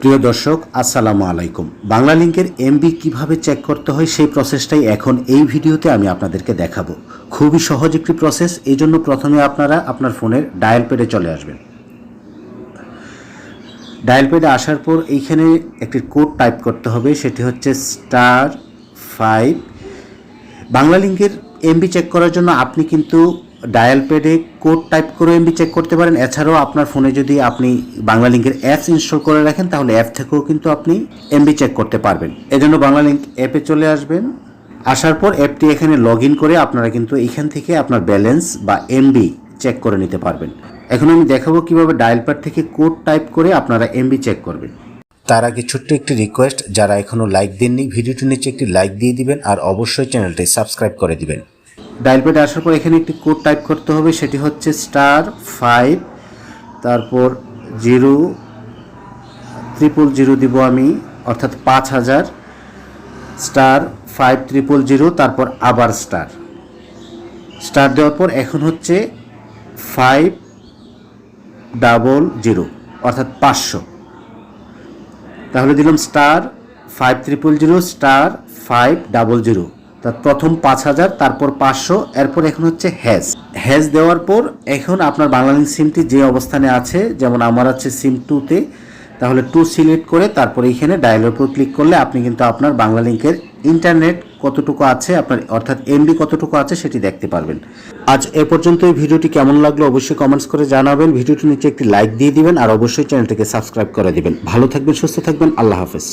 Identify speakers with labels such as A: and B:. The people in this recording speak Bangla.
A: প্রিয় দর্শক, আসসালামু আলাইকুম। বাংলা লিঙ্কের এমবি কীভাবে চেক করতে হয় সেই প্রসেসটাই এখন এই ভিডিওতে আমি আপনাদেরকে দেখাবো। খুবই সহজ একটি প্রসেস এই জন্য প্রথমে আপনারা আপনার ফোনের ডায়াল প্যাডে চলে আসবেন। ডায়াল প্যাডে আসার পর এইখানে একটি কোড টাইপ করতে হবে, সেটি হচ্ছে স্টার ফাইভ বাংলা লিঙ্কের এমবি চেক করার জন্য আপনি কিন্তু ডায়াল প্যাডে কোড টাইপ করে এমবি চেক করতে পারেন। এছাড়াও আপনার ফোনে যদি আপনি বাংলা লিঙ্কের অ্যাপস ইনস্টল করে রাখেন, তাহলে অ্যাপ থেকেও কিন্তু আপনি এমবি চেক করতে পারবেন। এজন্য বাংলা লিঙ্ক অ্যাপে চলে আসবেন। আসার পর অ্যাপটি এখানে লগ ইন করে আপনারা কিন্তু এইখান থেকে আপনার ব্যালেন্স বা এমবি চেক করে নিতে পারবেন। এখন আমি দেখাবো কীভাবে ডায়াল প্যাড থেকে কোড টাইপ করে আপনারা এমবি চেক করবেন। তার আগে ছোট্ট একটি রিকোয়েস্ট, যারা এখনও লাইক দেননি, ভিডিওটি নিচে একটি লাইক দিয়ে দিবেন আর অবশ্যই চ্যানেলটি সাবস্ক্রাইব করে দিবেন। ডায়াল প্যাডে আসার পর এখানে একটি কোড টাইপ করতে হবে, সেটি হচ্ছে স্টার ফাইভ, তারপর জিরো ট্রিপল জিরো দিব আমি, অর্থাৎ পাঁচ হাজার, স্টার ফাইভ ট্রিপল জিরো, তারপর আবার স্টার। স্টার দেওয়ার পর এখন হচ্ছে ফাইভ ডাবল জিরো, অর্থাৎ পাঁচশো। তাহলে দিলাম star five triple zero, star five double zero. প্রথম পাঁচ হাজার, তারপর পাঁচশো, এরপর এখন হচ্ছে হ্যাজ। হ্যাজ দেওয়ার পর এখন আপনার বাংলালিংক সিমটি যে অবস্থানে আছে, যেমন আমার আছে সিম টুতে, তাহলে টু সিলেক্ট করে তারপর এইখানে ডায়ালের উপর ক্লিক করলে আপনি কিন্তু আপনার বাংলা লিঙ্কের ইন্টারনেট কতটুকু আছে, আপনার অর্থাৎ এমবি কতটুকু আছে সেটি দেখতে পারবেন। আজ এ পর্যন্ত এই ভিডিওটি কেমন লাগল অবশ্যই কমেন্টস করে জানাবেন। ভিডিওটি নিচে একটি লাইক দিয়ে দিবেন, আর অবশ্যই চ্যানেলটিকে সাবস্ক্রাইব করে দিবেন। ভালো থাকবেন, সুস্থ থাকবেন, আল্লাহ হাফেজ।